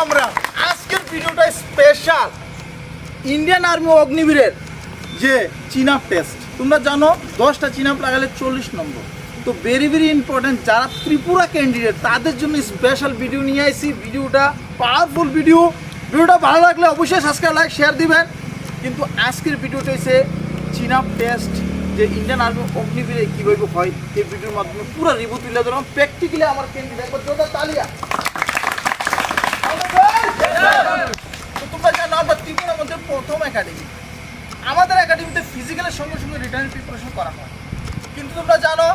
রাম আজকের ভিডিওটা special Indian army অগ্নিবীরের যে চিনাপ টেস্ট তোমরা জানো, দশটা চিনাপ লাগালে চল্লিশ নম্বর। তো ভেরি ভেরি ইম্পর্টেন্ট যারা ত্রিপুরা ক্যান্ডিডেট তাদের জন্য স্পেশাল ভিডিও নিয়ে আসি ভিডিওটা পাওয়ারফুল ভিডিও ভিডিওটা ভালো লাগলে অবশ্যই সাবস্ক্রাইব লাইক শেয়ার দিবেন। কিন্তু আজকের ভিডিওটা হচ্ছে চিনাপ টেস্ট যে ইন্ডিয়ান আর্মি অগ্নিবীরে কীভাবে হয়, এই ভিডিওর মাধ্যমে পুরো রিভিউ তুলে ধরলাম। প্র্যাকটিক্যালি আমার ক্যান্ডিডেট তালিয়া তো তোমরা জানো আমরা ত্রিপুরার মধ্যে প্রথম একাডেমি আমাদের একাডেমিতে ফিজিক্যালের সঙ্গে সঙ্গে রিটার্ন প্রিপারেশন করা হয়। কিন্তু তোমরা জানো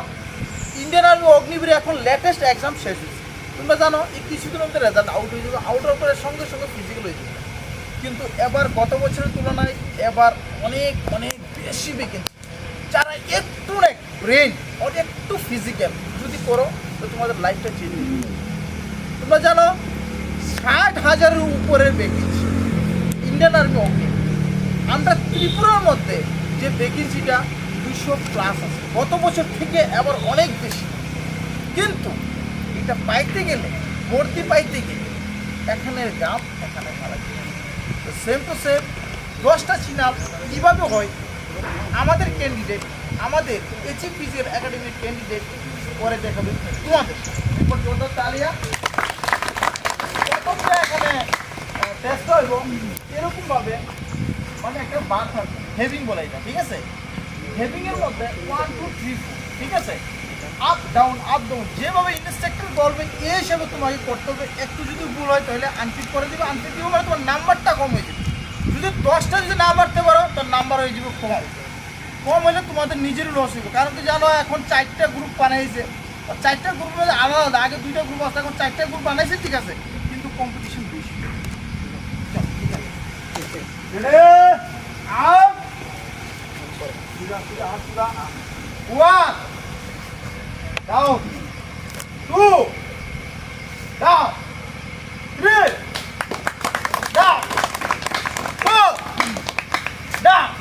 ইন্ডিয়ান আর্মি অগ্নিবীর এখন লেটেস্ট এক্সাম শেষ হয়েছে। তোমরা জানো, এই কিছুদিনের মধ্যে রেজাল্ট আউট হয়ে যাবে। আউট হওয়ার পরে সঙ্গে সঙ্গে ফিজিক্যাল হয়ে যাবে। কিন্তু এবার গত বছরের তুলনায় এবার অনেক অনেক বেশি ভ্যাকেন্সি যারা একটু ব্রেন আর একটু ফিজিক্যাল যদি করো, তো তোমাদের লাইফটা চেঞ্জ হয়ে যাবে। তোমরা জানো, ষাট হাজারের উপরের ভ্যাকেন্সি ইন্ডিয়ান আর্মি অগ্নি আমরা ত্রিপুরার মধ্যে যে ভ্যাকেন্সিটা দুশো প্লাস আছে, গত বছর থেকে আবার অনেক বেশি। কিন্তু এটা পাইতে গেলে, ভর্তি পাইতে গেলে এখানের গ্রাম এখানে মারা তো সেম টু সেম দশটা চিনাপ কীভাবে হয়? আমাদের ক্যান্ডিডেট আমাদের এইচএপিজির একাডেমির ক্যান্ডিডেট পরে দেখাবে তোমাদের। জোরদার তালিয়া। এখানে এরকমভাবে মানে একটা বার থাকবে হেভিং বলে এটা, ঠিক আছে? হেভিং এর মধ্যে ওয়ান টু থ্রি ঠিক আছে? আপ ডাউন আপ ডাউন যেভাবে ইনস্ট্রাক্টর বলবে এই হিসাবে তোমাকে করতে হবে। একটু যদি ভুল হয়, তাহলে আনফিট করে দিবে আনফিট দিবে মানে তোমার নাম্বারটা কম হয়ে যাবে। যদি দশটা যদি না মারতে পারো, তোর নাম্বার হয়ে যাবে কম। কম হলে তোমাদের নিজেরই লস হইবে কারণ কি জানো, এখন চারটা গ্রুপ বানাইছে। চারটা গ্রুপ মধ্যে আলাদা আলাদা। আগে দুইটা গ্রুপ আসতে এখন চারটা গ্রুপ বানাইছে, ঠিক আছে? কিন্তু কম্পিটিশন বেশি। Down. Two. Down. Three. Down. Four. Down.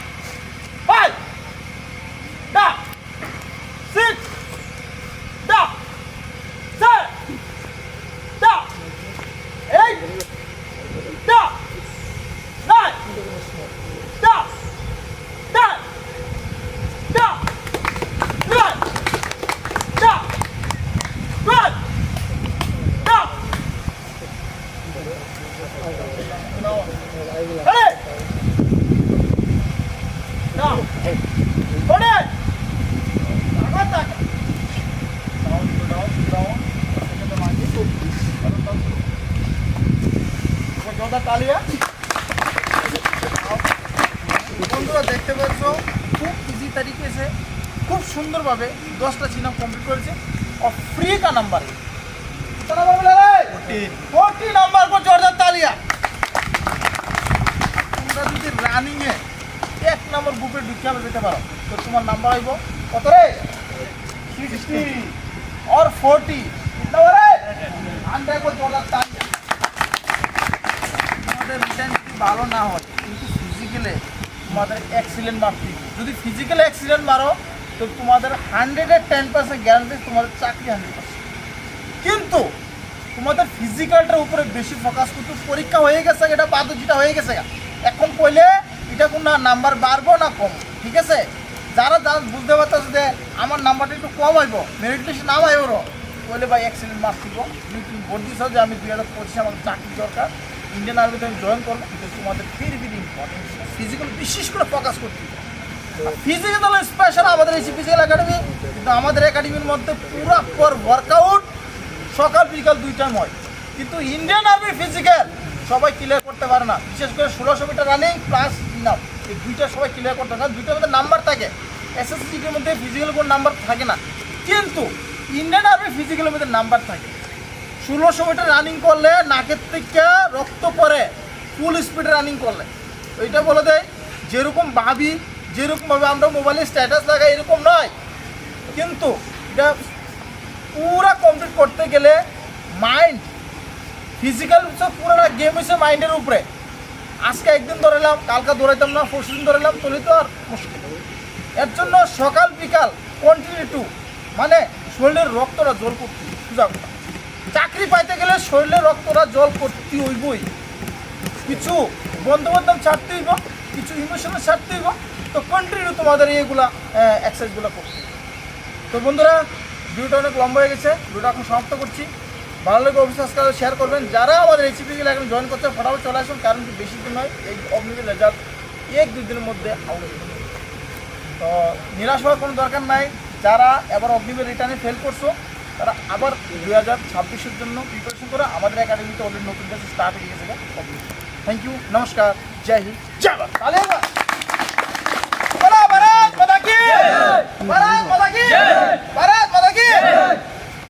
জোরদার তালিয়া বন্ধুরা দেখতে পাচ্ছ খুব ইজি তারিখে সে খুব সুন্দরভাবে দশটা চিহ্ন কমপ্লিট করেছে और फ्री का नंबर है कितना नंबर मिला रे फोर्टी नंबर को जोरदार तालिया তোমরা যদি রানিং এ এক নম্বর গ্রুপে ঢুকে যেতে পারো তো তোমার নাম্বার আইব কত রে সিক্সটি और फोर्टी कितना हो रे হান্ড্রেড को जोरदार तालिया তোমাদের রিটার্ন যদি ভালো না হয়, কিন্তু ফিজিক্যালে তোমাদের অ্যাক্সিডেন্ট মারতে যদি ফিজিক্যাল অ্যাক্সিডেন্ট মারো তো তোমাদের হান্ড্রেডের টেন পার্সেন্ট গ্যারান্টি তোমাদের চাকরি হান্ড্রেড পার্সেন্ট কিন্তু তোমাদের ফিজিক্যালটার উপরে বেশি ফোকাস করতে পরীক্ষা হয়ে গেছে, এটা বাদ যেটা হয়ে গেছে এখন কইলে এটা কোন নাম্বার বাড়বো না কম, ঠিক আছে? যারা যা বুঝতে পারতেছে যে আমার নাম্বারটা একটু কম হইব মেরিট লিস্টে নাম আইব বলে ভাই অ্যাক্সিডেন্ট মার্ক দিব তুমি তুমি ভোট দিছ যে আমি দুই হাজার পঁচিশে আমার চাকরি দরকার। ইন্ডিয়ান আর্মিতে আমি জয়েন করব, কিন্তু তোমাদের ভেরি ভেরি ইম্পর্টেন্ট ফিজিক্যাল বিশেষ করে ফোকাস করতে ফিজিক্যাল স্পেশাল আমাদের এই ফিজিক্যাল একাডেমি কিন্তু আমাদের একাডেমির মধ্যে পুরো পর ওয়ার্কআউট সকাল, বিকাল দুই টাইম হয় কিন্তু ইন্ডিয়ান আর্মি ফিজিক্যাল সবাই ক্লিয়ার করতে পারে না। বিশেষ করে ষোলোশো মিটার রানিং প্লাস ইনাম এই দুইটা সবাই ক্লিয়ার করতে পারে না। দুইটার মধ্যে নাম্বার থাকে। এসএসসিটির মধ্যে ফিজিক্যাল কোনো নাম্বার থাকে না। কিন্তু ইন্ডিয়ান আর্মি ফিজিক্যালের মধ্যে নাম্বার থাকে। ষোলোশো মিটার রানিং করলে নাকের থেকে রক্ত পরে ফুল স্পিডে রানিং করলে। ওইটা বলে দেয়, যেরকম ভাবি, যেরকমভাবে আমরা মোবাইলে স্ট্যাটাস লাগাই এরকম নয়। কিন্তু এটা পুরা কমপ্লিট করতে গেলে মাইন্ড ফিজিক্যাল সব পুরোটা গেম হচ্ছে মাইন্ডের উপরে। আজকে একদিন ধরেলাম কালকে দৌড়াইতাম না, পরশু দিন ধরেলাম তৈরি তো আর মুশকিল। এর জন্য সকাল বিকাল কন্টিনিউ টু মানে শরীরের রক্তটা জোর করতে সোজা চাকরি পাইতে গেলে শরীরে রক্তরা জল করতে হইবই। কিছু বন্ধু বান্ধব ছাড়তে হইব, কিছু ইমোশনাল ছাড়তে হইব। তো কন্টিনিউ তোমাদের এইগুলা এক্সারসাইজগুলো করতে। তো বন্ধুরা, ভিডিওটা অনেক লম্বা হয়ে গেছে, ভিডিওটা এখন সমাপ্ত করছি। ভালো লাগে অফিস করে শেয়ার করবেন। যারা আমাদের এই চিপিগুলো এখন জয়েন করতে ফটাফট চলে আসুন, কারণ কি বেশি দিন নয়, এই অগ্নিবীর রেজাল্ট এক দুই দিনের মধ্যে আউট। তো নিরাশ হওয়ার কোনো দরকার নাই। যারা এবার অগ্নিবীর রিটার্নে ফেল করছ তারা আবার দু হাজার ছাব্বিশের জন্য প্রিপারেশন করে আমাদের একাডেমিতে অলরেডি নতুন ব্যাচ স্টার্ট হয়ে গেছে থ্যাংক ইউ নমস্কার জয় হিন্দ জয় ভারত